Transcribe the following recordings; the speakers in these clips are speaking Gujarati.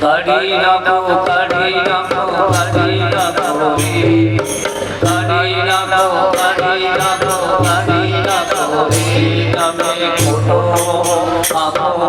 કાઢી નાખો કાઢી નાખો કાઢી નાખો કાઢી નાખો કાઢી નાખો કાઢી નાખો તમે ખોટો આખો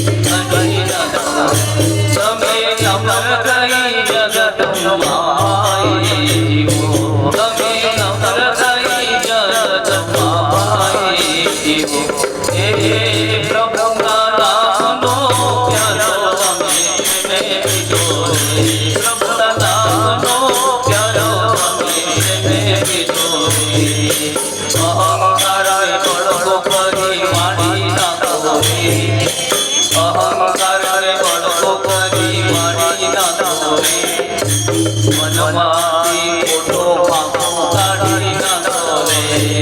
મનમાંથી ખોટો પાપો કાઢી નાખો રે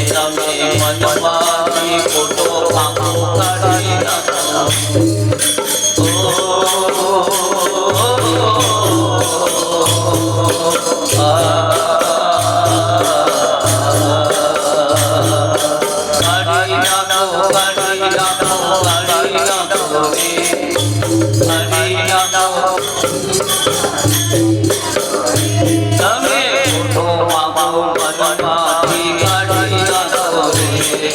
તમે મનમાંથી ખોટો પાપો કાઢી નાખો કાઢી નાખો કાઢી નાખો કાઢી નાખો રે કાઢી નાખો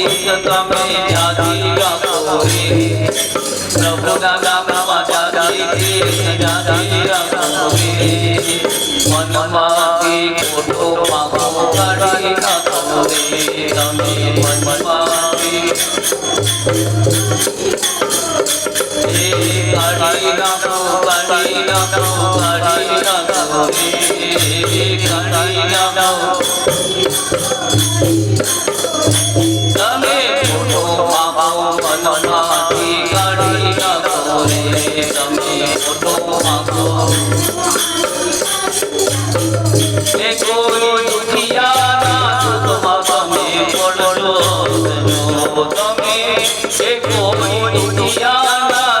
তুমি জাতি রাখোরে প্রভু দাদা বাবা জাতি জাতি রাখোরে মনমাকে কোটো পাবো কারি রাখোরে তুমি মনমাকে কারি রাখো কারি রাখো কারি রাখোরে কারি রাখো મનમાંથી કાઢી તમે ખોટો પાપો એ કોઈ દુખિયાના દુઃખમાં તમે પડશો જો તમે એ કોઈ તમે પડશે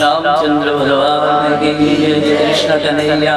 रामचंद्र भगवान की जय कृष्ण कन्हैया